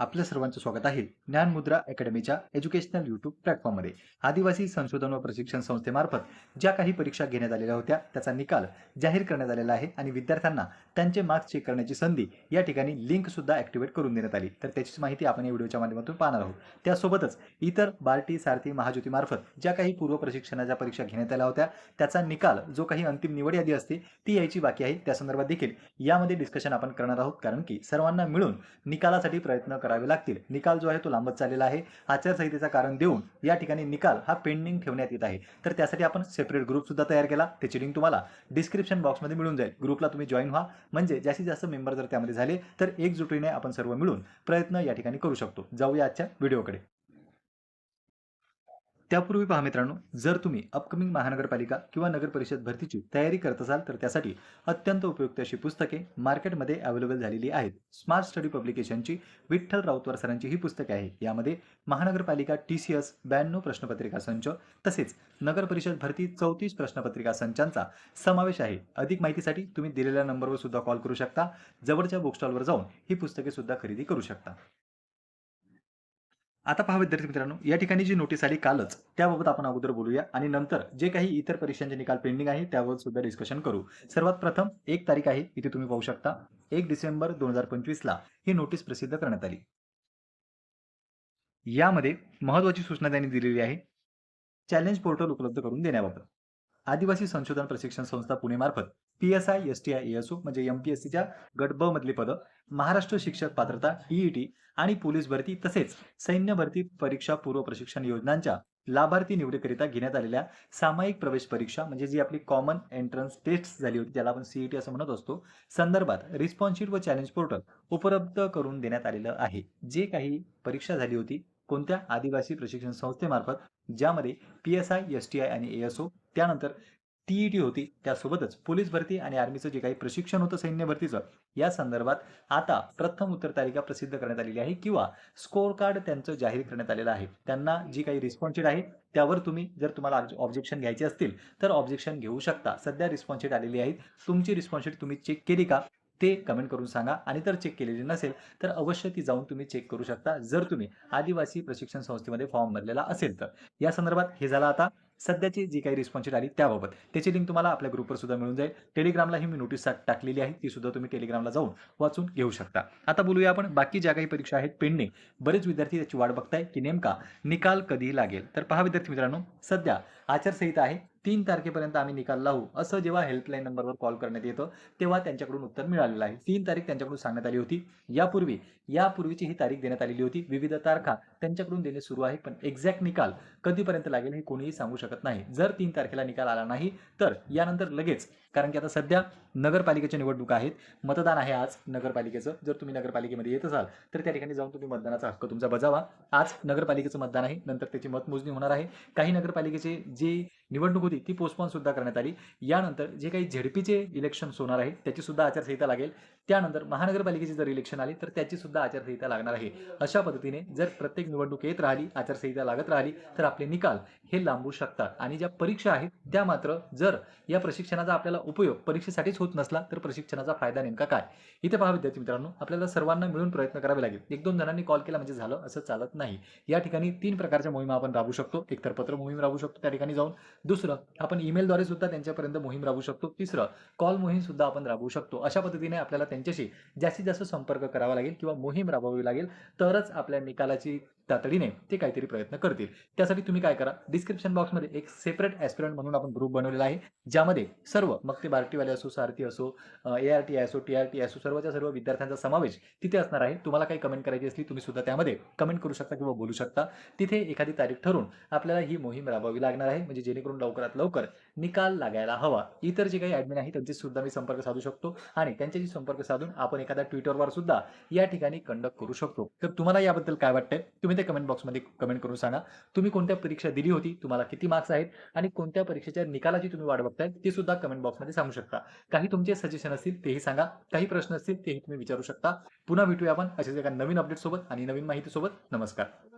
आपल्या सर्वांचं स्वागत आहे ज्ञानमुद्रा अकॅडमीच्या एज्युकेशनल युट्यूब प्लॅटफॉर्ममध्ये. आदिवासी संशोधन व प्रशिक्षण संस्थेमार्फत ज्या काही परीक्षा घेण्यात आलेल्या होत्या त्याचा निकाल जाहीर करण्यात आलेला आहे आणि विद्यार्थ्यांना त्यांचे मार्क्स चेक करण्याची संधी या ठिकाणी लिंक सुद्धा ॲक्टिवेट करून देण्यात आली. तर त्याची माहिती आपण या व्हिडिओच्या माध्यमातून पाहणार आहोत. त्यासोबतच इतर बार्टी सारथी महाज्योतीमार्फत ज्या काही पूर्व प्रशिक्षणाच्या परीक्षा घेण्यात आल्या होत्या त्याचा निकाल जो काही अंतिम निवड यादी असते ती यायची बाकी आहे. त्या संदर्भात देखील यामध्ये डिस्कशन आपण करणार आहोत. कारण की सर्वांना मिळून निकालासाठी प्रयत्न करावे लागतील. निकाल जो आहे तो लांबत चाललेला आहे. आचारसंहितेचा कारण देऊन या ठिकाणी निकाल हा पेंडिंग ठेवण्यात येत आहे. तर त्यासाठी आपण सेपरेट ग्रुप सुद्धा तयार केला. त्याची लिंक तुम्हाला डिस्क्रिप्शन बॉक्समध्ये मिळून जाईल. ग्रुपला तुम्ही जॉईन व्हा. म्हणजे जास्तीत जास्त मेंबर जर त्यामध्ये झाले तर एकजुटीने आपण सर्व मिळून प्रयत्न या ठिकाणी करू शकतो. जाऊया आजच्या व्हिडिओकडे त्यापूर्वी पहा मित्रांनो जर तुम्ही अपकमिंग महानगरपालिका किंवा नगर परिषद भरतीची तयारी करत असाल तर त्यासाठी अत्यंत उपयुक्त अशी पुस्तके मार्केटमध्ये अवेलेबल झालेली आहेत. स्मार्ट स्टडी पब्लिकेशनची विठ्ठल राऊतवार सरांची ही पुस्तके आहे यामध्ये महानगरपालिका टी सी एस ब्याण्णव प्रश्नपत्रिका संच तसेच नगर परिषद भरती चौतीस प्रश्नपत्रिका संचांचा समावेश आहे. अधिक माहितीसाठी तुम्ही दिलेल्या नंबरवर सुद्धा कॉल करू शकता. जवळच्या बुकस्टॉलवर जाऊन ही पुस्तके सुद्धा खरेदी करू शकता. आता पहा विद्यार्थी मित्रांनो या ठिकाणी जी नोटीस आली कालच त्याबाबत आपण अगोदर बोलूया. आणि नंतर जे काही इतर परीक्षांचे निकाल पेंडिंग आहे त्यावर सुद्धा डिस्कशन करू. सर्वात प्रथम एक तारीख आहे इथे तुम्ही पाहू शकता. एक डिसेंबर दोन हजार पंचवीसला ही नोटीस प्रसिद्ध करण्यात आली. यामध्ये महत्वाची सूचना त्यांनी दिलेली आहे. चॅलेंज पोर्टल उपलब्ध करून देण्याबाबत. आदिवासी संशोधन प्रशिक्षण संस्था पुणे मार्फत P S I S T I S O म्हणजे एम पी एस सीच्या गट ब मधली पदं महाराष्ट्र शिक्षक पात्रता ईईटी आणि पोलीस भरती तसेच सैन्य भरती परीक्षा पूर्व प्रशिक्षण योजनांच्या लाभार्थी निवडीकरिता घेण्यात आलेल्या सामायिक प्रवेश परीक्षा म्हणजे जी आपली कॉमन एंट्रन्स टेस्ट झाली होती ज्याला आपण सीईटी असं म्हणत असतो संदर्भात रिस्पॉन्स व चॅलेंज पोर्टल उपलब्ध करून देण्यात आलेलं आहे. जे काही परीक्षा झाली होती कोणत्या आदिवासी प्रशिक्षण संस्थेमार्फत ज्यामध्ये P S I S T I आणि एएसओ त्यानंतर टी टी होती त्यासोबतच पोलीस भरती आणि आर्मीचं जे काही प्रशिक्षण होतं सैन्य भरतीचं या संदर्भात आता प्रथम उत्तर तालिका प्रसिद्ध करण्यात आलेली आहे किंवा स्कोअर कार्ड त्यांचं जाहीर करण्यात आलेलं आहे. त्यांना जी काही रिस्पॉन्सिड आहे त्यावर तुम्ही जर तुम्हाला ऑब्जेक्शन घ्यायचे असतील तर ऑब्जेक्शन घेऊ शकता. सध्या रिस्पॉन्सिड आलेली आहेत. तुमची रिस्पॉन्सिड तुम्ही चेक केली का ते कमेंट करून सांगा. आणि तर चेक केलेली नसेल तर अवश्य ती जाऊन तुम्ही चेक करू शकता जर तुम्ही आदिवासी प्रशिक्षण संस्थेमध्ये फॉर्म भरलेला असेल तर. या संदर्भात हे झालं आता. सध्याची जी काही रिस्पॉन्सिट आली त्याबाबत. त्याची लिंक तुम्हाला आपल्या ग्रुपवर सुद्धा मिळून जाईल. टेलिग्रामलाही मी नोटीस टाकलेली आहे. ती सुद्धा तुम्ही टेलिग्रामला जाऊन वाचून घेऊ शकता. आता बोलूया आपण बाकी ज्या काही परीक्षा आहेत पेंडिंग बरेच विद्यार्थी त्याची वाट बघताय की नेमका निकाल कधी लागेल? तर पहा विद्यार्थी मित्रांनो सध्या आचारसंहिता आहे. तीन तारखेपर्यंत आम्ही निकाल लावू हो. असं जेव्हा हेल्पलाईन नंबरवर कॉल करण्यात येतं तेव्हा त्यांच्याकडून उत्तर मिळालेलं आहे. तीन तारीख त्यांच्याकडून सांगण्यात आली होती. यापूर्वी यापूर्वीची ही तारीख देण्यात आलेली होती. विविध तारखा त्यांच्याकडून देणे सुरू आहे पण एक्झॅक्ट निकाल कधीपर्यंत लागेल हे कोणीही सांगू शकत नाही. जर तीन तारखेला निकाल आला नाही तर यानंतर लगेच कारण की आता सध्या नगरपालिकेच्या निवडणुका आहेत. मतदान आहे आज नगरपालिकेचं. जर तुम्ही नगरपालिकेमध्ये येत असाल तर त्या ठिकाणी जाऊन तुम्ही मतदानाचा हक्क तुमचा बजावा. आज नगरपालिकेचं मतदान आहे. नंतर त्याची मतमोजणी होणार आहे. काही नगरपालिकेचे जी निवडणूक होती ती पोस्टपॉनसुद्धा करण्यात आली. यानंतर जे काही झेडपीचे इलेक्शन्स होणार आहे त्याची सुद्धा आचारसंहिता लागेल. त्यानंतर महानगरपालिकेची जर इलेक्शन आली तर त्याची सुद्धा आचारसंहिता लागणार आहे. अशा पद्धतीने जर प्रत्येक निवडणूक येत राहिली आचारसंहिता लागत राहिली तर आपले निकाल हे लांबू शकतात. आणि ज्या परीक्षा आहेत त्या मात्र जर या प्रशिक्षणाचा आपल्याला उपयोग परीक्षेसाठीच होत नसला तर प्रशिक्षणाचा फायदा नेमका काय? इथे पहा विद्यार्थी मित्रांनो आपल्याला सर्वांना मिळून प्रयत्न करावे लागेल. एक दोन जणांनी कॉल केला म्हणजे झालं असं चालत नाही. या ठिकाणी तीन प्रकारच्या मोहिमा आपण राबवू शकतो. एकतर पत्र मोहीम राबवू शकतो त्या ठिकाणी जाऊन. दुसरं आपण ईमेलद्वारे सुद्धा त्यांच्यापर्यंत मोहीम राबवू शकतो. तिसरं कॉल मोहीम सुद्धा आपण राबवू शकतो. अशा पद्धतीने आपल्याला त्यांच्याशी जास्तीत जास्त संपर्क करावा लागेल किंवा मोहीम राबवावी लागेल. तरच आपल्या निकालाची तातडीने ते काहीतरी प्रयत्न करतील. त्यासाठी तुम्ही काय करा डिस्क्रिप्शन बॉक्समध्ये एक सेपरेट ॲस्पिरंट म्हणून आपण ग्रुप बनवलेला आहे ज्यामध्ये सर्व मग ते बार्टीवाले असो सारथी असो ए आर टी असो टी आर टी असो सर्वच्या सर्व विद्यार्थ्यांचा समावेश तिथे असणार आहे. तुम्हाला काही कमेंट करायची असली तुम्ही सुद्धा त्यामध्ये कमेंट करू शकता किंवा बोलू शकता. तिथे एखादी तारीख ठरवून आपल्याला ही मोहीम राबवावी लागणार आहे. म्हणजे जेणेकरून लवकरात लवकर निकाल लागायला हवा. इतर जे काही ॲडमिन आहे त्यांचे सुद्धा मी संपर्क साधू शकतो आणि त्यांच्याशी संपर्क साधून आपण एखाद्या ट्विटरवर सुद्धा या ठिकाणी कंडक्ट करू शकतो. तर तुम्हाला याबद्दल काय वाटतंय? तुम्ही ते कमेंट बॉक्समध्ये कमेंट करून सांगा. तुम्ही कोणत्या परीक्षा दिली होती? तुम्हाला किती मार्क्स आहेत? आणि कोणत्या परीक्षेच्या निकालाची तुम्ही वाट बघताय? ते सुद्धा कमेंट बॉक्समध्ये सांगू शकता. काही तुमचे सजेशन असतील तेही सांगा. काही प्रश्न असतील तेही तुम्ही विचारू शकता. पुन्हा भेटूया आपण अशाच एका नवीन अपडेट सोबत आणि नवीन माहितीसोबत. नमस्कार.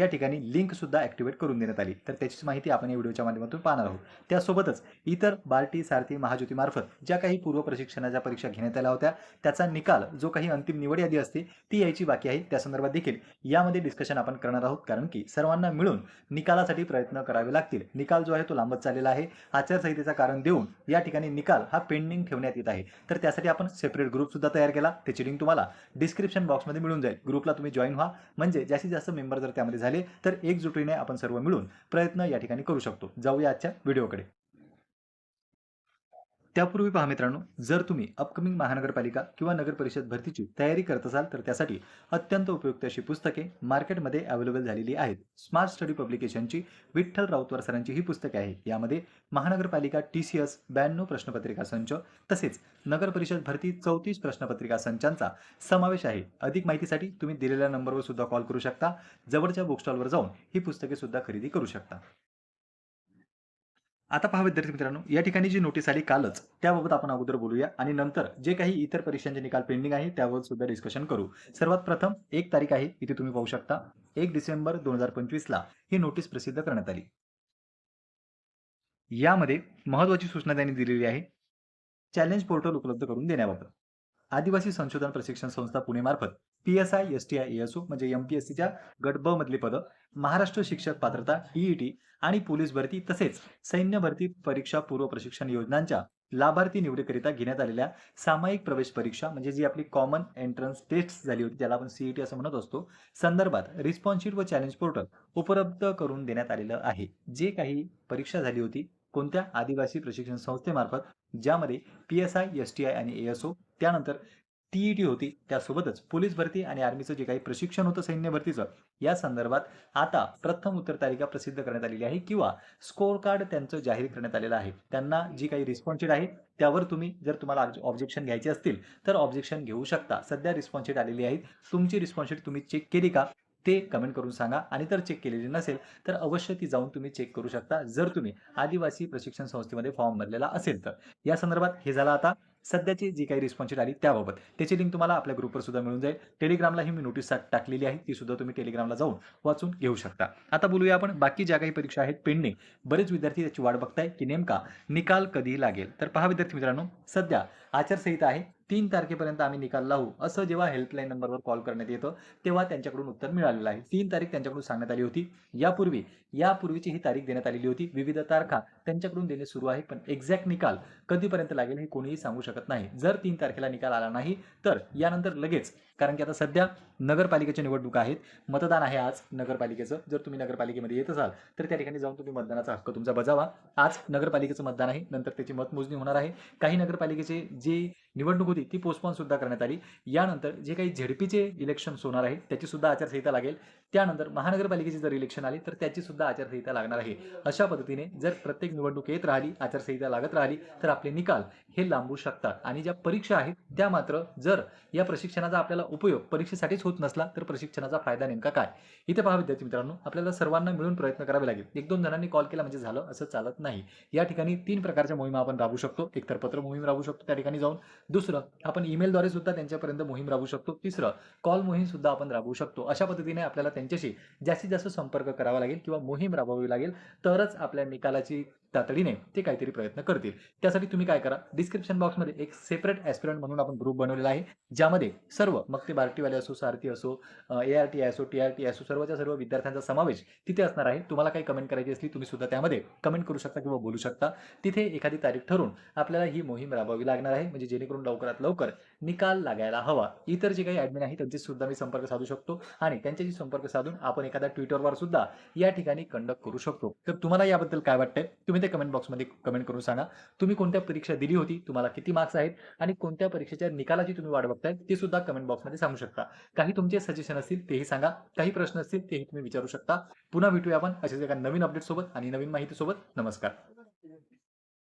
या ठिकाणी लिंकसुद्धा ॲक्टिवेट करून देण्यात आली. तर त्याची माहिती आपण या व्हिडिओच्या माध्यमातून पाहणार आहोत. त्यासोबतच इतर बार्टी सारथी महाज्योतीमार्फत ज्या काही पूर्व प्रशिक्षणाच्या परीक्षा घेण्यात आल्या होत्या त्याचा निकाल जो काही अंतिम निवड यादी असते ती यायची बाकी आहे. त्या संदर्भात देखील यामध्ये डिस्कशन आपण करणार आहोत. कारण की सर्वांना मिळून निकालासाठी प्रयत्न करावे लागतील. निकाल जो आहे तो लांबत चाललेला आहे. आचारसंहितेचा कारण देऊन या ठिकाणी निकाल हा पेंडिंग ठेवण्यात येत आहे. तर त्यासाठी आपण सेपरेट ग्रुप सुद्धा तयार केला. त्याची लिंक तुम्हाला डिस्क्रिप्शन बॉक्समध्ये मिळून जाईल. ग्रुपला तुम्ही जॉईन व्हा. म्हणजे जास्तीत जास्त मेंबर जर त्यामध्ये झाले तर एकजुटीने आपण सर्व मिळून प्रयत्न या ठिकाणी करू शकतो. जाऊया आजच्या व्हिडिओकडे. त्यापूर्वी पहा मित्रांनो जर तुम्ही अपकमिंग महानगरपालिका किंवा नगर परिषद भरतीची तयारी करत असाल तर त्यासाठी अत्यंत उपयुक्त अशी पुस्तके मार्केटमध्ये अवेलेबल झालेली आहेत. स्मार्ट स्टडी पब्लिकेशनची विठ्ठल राऊतवार सरांची ही पुस्तके आहे यामध्ये महानगरपालिका टी सी एस ब्याण्णव प्रश्नपत्रिका संच तसेच नगर परिषद भरती चौतीस प्रश्नपत्रिका संचांचा समावेश आहे. अधिक माहितीसाठी तुम्ही दिलेल्या नंबरवर सुद्धा कॉल करू शकता. जवळच्या बुकस्टॉलवर जाऊन ही पुस्तके सुद्धा खरेदी करू शकता. आता पहा विद्यार्थी मित्रांनो या ठिकाणी जी नोटीस आली कालच त्याबाबत आपण अगोदर बोलूया. आणि नंतर जे काही इतर परीक्षांचे निकाल पेंडिंग आहे त्यावर सुद्धा डिस्कशन करू. सर्वात प्रथम एक तारीख आहे इथे तुम्ही पाहू शकता. एक डिसेंबर दोन हजार पंचवीस ला ही नोटीस प्रसिद्ध करण्यात आली. यामध्ये महत्वाची सूचना त्यांनी दिलेली आहे. चॅलेंज पोर्टल उपलब्ध करून देण्याबाबत. आदिवासी संशोधन प्रशिक्षण संस्था पुणे मार्फत P S I S T I SO म्हणजे एम पी एस सीच्या गट ब मधली पदं महाराष्ट्र शिक्षक पात्रता ईईटी आणि पोलीस भरती तसेच सैन्य भरती परीक्षा पूर्व प्रशिक्षण योजनांच्या लाभार्थी निवडीकरिता घेण्यात आलेल्या सामायिक प्रवेश परीक्षा म्हणजे जी आपली कॉमन एंट्रन्स टेस्ट झाली होती त्याला आपण सीईटी असं म्हणत असतो संदर्भात रिस्पॉन्स व चॅलेंज पोर्टल उपलब्ध करून देण्यात आलेलं आहे. जे काही परीक्षा झाली होती कोणत्या आदिवासी प्रशिक्षण संस्थेमार्फत ज्यामध्ये P S I S T I आणि एएसओ त्यानंतर टीईटी होती त्यासोबतच पोलीस भरती आणि आर्मीचं जे काही प्रशिक्षण होतं सैन्य भरतीचं या संदर्भात आता प्रथम उत्तर तालिका प्रसिद्ध करण्यात आलेली आहे किंवा स्कोअर कार्ड त्यांचं जाहीर करण्यात आलेलं आहे. त्यांना जी काही रिस्पॉन्सिड आहे त्यावर तुम्ही जर तुम्हाला ऑब्जेक्शन घ्यायचे असतील तर ऑब्जेक्शन घेऊ शकता. सध्या रिस्पॉन्सिड आलेली आहेत. तुमची रिस्पॉन्सिड तुम्ही चेक केली का ते कमेंट करून सांगा. आणि तर चेक केलेली नसेल तर अवश्य ती जाऊन तुम्ही चेक करू शकता जर तुम्ही आदिवासी प्रशिक्षण संस्थेमध्ये फॉर्म भरलेला असेल तर. या संदर्भात हे झालं आता. सध्याची जी काही रिस्पॉन्स आली त्याबाबत. त्याची लिंक तुम्हाला आपल्या ग्रुपवर सुद्धा मिळून जाईल. टेलिग्रामला ही मी नोटीस टाकलेली आहे. ती सुद्धा तुम्ही टेलिग्रामला जाऊन वाचून घेऊ शकता. आता बोलूया आपण बाकी ज्या काही परीक्षा आहेत पेंडिंग बरेच विद्यार्थी त्याची वाट बघताय की नेमका निकाल कधी लागेल? तर पहा विद्यार्थी मित्रांनो सध्या आचारसंहिता आहे. तीन तारखेपर्यंत आम्ही निकाल लावू. असं जेव्हा हेल्पलाईन नंबरवर कॉल करण्यात येतं तेव्हा त्यांच्याकडून उत्तर मिळालेलं आहे. तीन तारीख त्यांच्याकडून सांगण्यात आली होती. यापूर्वी यापूर्वीची ही तारीख देण्यात आलेली होती. विविध तारखा त्यांच्याकडून देणे सुरू आहे. पण एक्झॅक्ट निकाल कधीपर्यंत लागेल हे कोणीही सांगू शकत नाही. जर तीन तारखेला निकाल आला नाही तर यानंतर लगेच कारण की आता सध्या नगरपालिकेच्या निवडणुका आहेत. मतदान आहे आज नगरपालिकेचं. जर तुम्ही नगरपालिकेमध्ये येत असाल तर त्या ठिकाणी जाऊन तुम्ही मतदानाचा हक्क तुमचा बजावा. आज नगरपालिकेचं मतदान आहे. नंतर त्याची मतमोजणी होणार आहे. काही नगरपालिकेचे जे निवडणूक होती ती पोस्टपॉन सुद्धा करण्यात आली. यानंतर जे काही झेडपीचे इलेक्शन्स होणार आहे त्याची सुद्धा आचारसंहिता लागेल. त्यानंतर महानगरपालिकेची जर इलेक्शन आली तर त्याची सुद्धा आचारसंहिता लागणार आहे. अशा पद्धतीने जर प्रत्येक निवडणूक येत राहिली आचारसंहिता लागत राहिली तर आपले निकाल हे लांबू शकतात. आणि ज्या परीक्षा आहेत त्या मात्र जर या प्रशिक्षणाचा आपल्याला उपयोग परीक्षेसाठीच होत नसला तर प्रशिक्षणाचा फायदा नेमका काय? इथे पहा विद्यार्थी मित्रांनो आपल्याला सर्वांना मिळून प्रयत्न करावे लागेल. एक दोन जणांनी कॉल केला म्हणजे झालं असं चालत नाही. या ठिकाणी तीन प्रकारच्या मोहिमा आपण राबवू शकतो. एकतर पत्र मोहीम राबवू शकतो त्या ठिकाणी जाऊन. दुसरं आपण ईमेलद्वारे सुद्धा त्यांच्यापर्यंत मोहीम राबवू शकतो. तिसरं कॉल मोहीम सुद्धा आपण राबवू शकतो. अशा पद्धतीने आपल्याला त्यांच्याशी जास्तीत जास्त संपर्क करावा लागेल किंवा मोहीम राबवावी लागेल. तरच आपल्या निकालाची तातडीने ते काहीतरी प्रयत्न करतील. त्यासाठी तुम्ही काय करा डिस्क्रिप्शन बॉक्समध्ये एक सेपरेट ॲस्पिरंट म्हणून आपण ग्रुप बनवलेला आहे ज्यामध्ये सर्व मग ते बार्टीवाले असो सारथी असो ए आर टी असो टी आर टी असो सर्वच्या सर्व विद्यार्थ्यांचा समावेश तिथे असणार आहे. तुम्हाला काही कमेंट करायची असली तुम्ही सुद्धा त्यामध्ये कमेंट करू शकता किंवा बोलू शकता. तिथे एखादी तारीख ठरवून आपल्याला ही मोहीम राबवावी लागणार आहे. म्हणजे जेणेकरून लवकरात लवकर निकाल लागायला हवा. इतर जे काही ॲडमिन आहे त्यांचे सुद्धा मी संपर्क साधू शकतो आणि त्यांच्याशी संपर्क साधून आपण एखाद्या ट्विटरवर सुद्धा या ठिकाणी कंडक्ट करू शकतो. तर तुम्हाला याबद्दल काय वाटतंय? तुम्ही ते कमेंट बॉक्समध्ये कमेंट करून सांगा. तुम्ही कोणत्या परीक्षा दिली होती? तुम्हाला किती मार्क्स आहेत? आणि कोणत्या परीक्षेच्या निकालाची तुम्ही वाट बघताय? ते सुद्धा कमेंट बॉक्समध्ये सांगू शकता. काही तुमचे सजेशन असतील तेही सांगा. काही प्रश्न असतील तेही तुम्ही विचारू शकता. पुन्हा भेटूया आपण अशाच एका नवीन अपडेट सोबत आणि नवीन माहितीसोबत. नमस्कार.